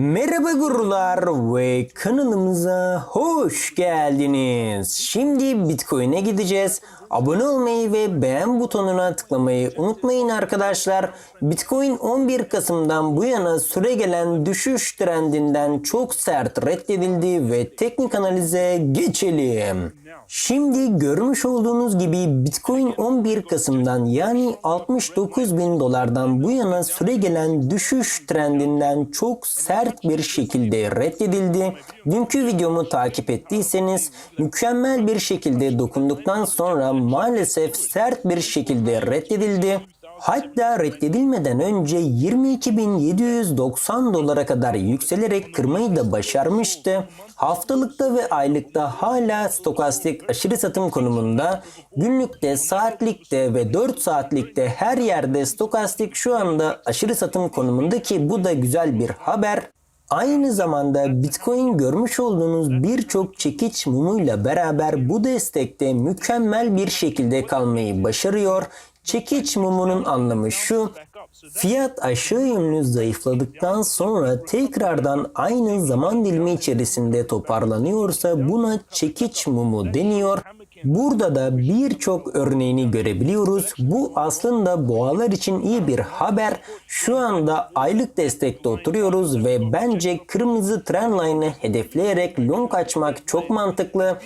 Merhaba gurular ve kanalımıza hoş geldiniz. Şimdi Bitcoin'e gideceğiz. Abone olmayı ve beğen butonuna tıklamayı unutmayın arkadaşlar. Bitcoin 11 Kasım'dan bu yana süre gelen düşüş trendinden çok sert reddedildi ve teknik analize geçelim. Şimdi görmüş olduğunuz gibi Bitcoin 11 Kasım'dan yani 69 bin dolardan bu yana süre gelen düşüş trendinden çok sert bir şekilde reddedildi. Dünkü videomu takip ettiyseniz mükemmel bir şekilde dokunduktan sonra maalesef sert bir şekilde reddedildi. Hatta reddedilmeden önce 22.790 dolara kadar yükselerek kırmayı da başarmıştı. Haftalıkta ve aylıkta hala stokastik aşırı satım konumunda. Günlükte, saatlikte ve 4 saatlikte her yerde stokastik şu anda aşırı satım konumunda ki bu da güzel bir haber. Aynı zamanda Bitcoin görmüş olduğunuz birçok çekiç mumuyla beraber bu destekte mükemmel bir şekilde kalmayı başarıyor. Çekiç mumunun anlamı şu, fiyat aşağı yönlü zayıfladıktan sonra tekrardan aynı zaman dilimi içerisinde toparlanıyorsa buna çekiç mumu deniyor. Burada da birçok örneğini görebiliyoruz. Bu aslında boğalar için iyi bir haber. Şu anda aylık destekte oturuyoruz ve bence kırmızı trendline'ı hedefleyerek long açmak çok mantıklı.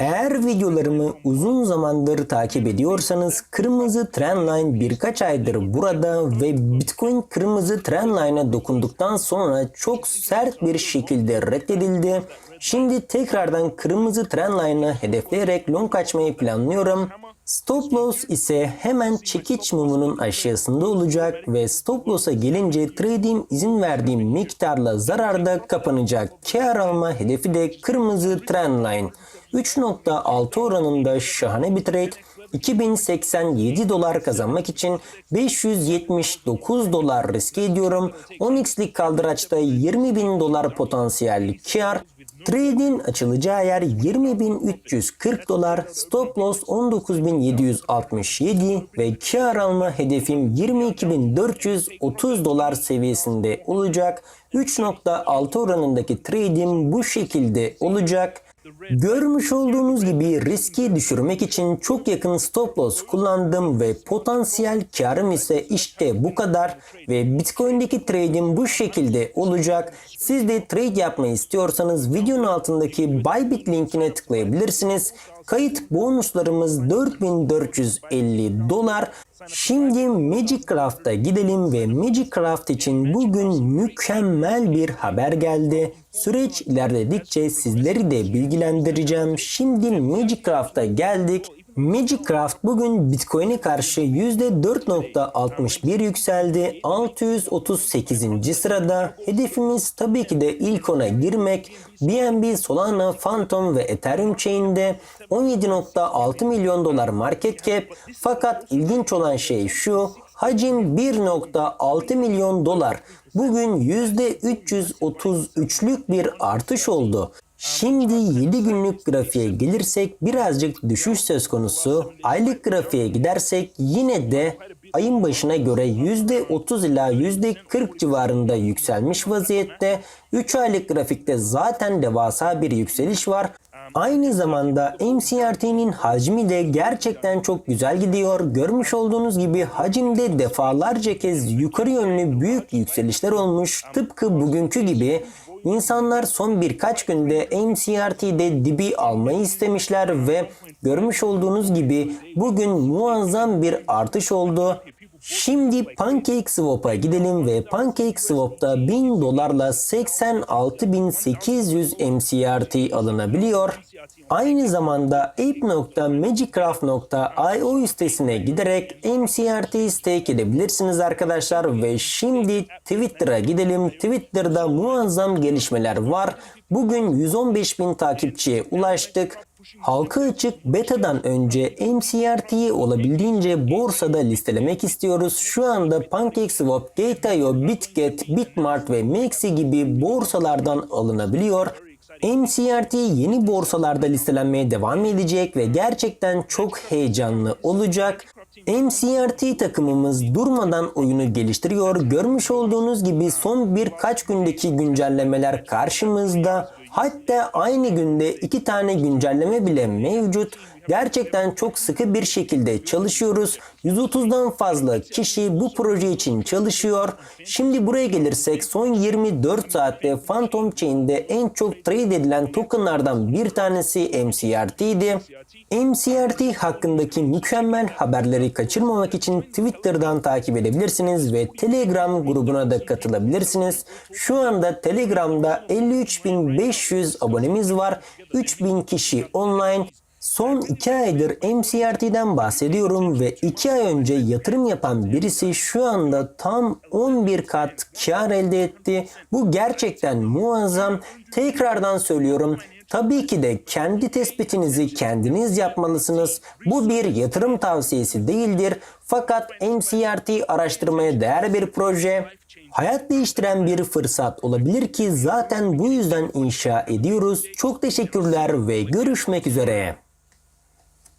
Eğer videolarımı uzun zamandır takip ediyorsanız kırmızı trendline birkaç aydır burada ve Bitcoin kırmızı trendline'a dokunduktan sonra çok sert bir şekilde reddedildi. Şimdi tekrardan kırmızı trendline'ı hedefleyerek long açmayı planlıyorum. Stop loss ise hemen çekiç mumunun aşağısında olacak ve stop loss'a gelince trade'in izin verdiğim miktarla zararda kapanacak. Kar alma hedefi de kırmızı trendline. 3.6 oranında şahane bir trade. 2087 dolar kazanmak için 579 dolar riske ediyorum. 10x'lik kaldıraçta 20 bin dolar potansiyel kar. Trade'in açılacağı yer 20.340 dolar, stop loss 19.767 ve kar alma hedefim 22.430 dolar seviyesinde olacak. 3.6 oranındaki trade'im bu şekilde olacak. Görmüş olduğunuz gibi riski düşürmek için çok yakın stop loss kullandım ve potansiyel karım ise işte bu kadar ve Bitcoin'deki trade'im bu şekilde olacak. Siz de trade yapmayı istiyorsanız videonun altındaki Bybit linkine tıklayabilirsiniz. Kayıt bonuslarımız 4450 dolar. Şimdi Magicraft'a gidelim ve Magicraft için bugün mükemmel bir haber geldi. Süreç ilerledikçe sizleri de bilgilendireceğim. Şimdi Magicraft'a geldik. Magicraft bugün Bitcoin'e karşı %4.61 yükseldi. 638. sırada. Hedefimiz tabii ki de ilk ona girmek. BNB, Solana, Phantom ve Ethereum Chain'de 17.6 milyon dolar market cap. Fakat ilginç olan şey şu. Hacim 1.6 milyon dolar. Bugün %333'lük bir artış oldu. Şimdi 7 günlük grafiğe gelirsek birazcık düşüş söz konusu. Aylık grafiğe gidersek yine de ayın başına göre %30 ila %40 civarında yükselmiş vaziyette. 3 aylık grafikte zaten devasa bir yükseliş var. Aynı zamanda MCRT'nin hacmi de gerçekten çok güzel gidiyor. Görmüş olduğunuz gibi hacimde defalarca kez yukarı yönlü büyük yükselişler olmuş. Tıpkı bugünkü gibi İnsanlar son birkaç günde MCRT'de dibi almayı istemişler ve görmüş olduğunuz gibi bugün muazzam bir artış oldu. Şimdi PancakeSwap'a gidelim ve PancakeSwap'ta 1000 dolarla 86.800 MCRT alınabiliyor. Aynı zamanda ape.magicraft.io sitesine giderek MCRT stake edebilirsiniz arkadaşlar ve şimdi Twitter'a gidelim. Twitter'da muazzam gelişmeler var. Bugün 115.000 takipçiye ulaştık. Halka açık betadan önce MCRT'yi olabildiğince borsada listelemek istiyoruz. Şu anda PancakeSwap, Gate.io, Bitget, Bitmart ve Maxi gibi borsalardan alınabiliyor. MCRT yeni borsalarda listelenmeye devam edecek ve gerçekten çok heyecanlı olacak. MCRT takımımız durmadan oyunu geliştiriyor. Görmüş olduğunuz gibi son birkaç gündeki güncellemeler karşımızda. Hatta aynı günde iki tane güncelleme bile mevcut. Gerçekten çok sıkı bir şekilde çalışıyoruz. 130'dan fazla kişi bu proje için çalışıyor. Şimdi buraya gelirsek son 24 saatte Phantom Chain'de en çok trade edilen tokenlardan bir tanesi MCRT'ydi. MCRT hakkındaki mükemmel haberleri kaçırmamak için Twitter'dan takip edebilirsiniz ve Telegram grubuna da katılabilirsiniz. Şu anda Telegram'da 53.500 abonemiz var. 3000 kişi online. Son 2 aydır MCRT'den bahsediyorum ve 2 ay önce yatırım yapan birisi şu anda tam 11 kat kar elde etti. Bu gerçekten muazzam. Tekrardan söylüyorum. Tabii ki de kendi tespitinizi kendiniz yapmalısınız. Bu bir yatırım tavsiyesi değildir. Fakat MCRT araştırmaya değer bir proje. Hayat değiştiren bir fırsat olabilir ki zaten bu yüzden inşa ediyoruz. Çok teşekkürler ve görüşmek üzere.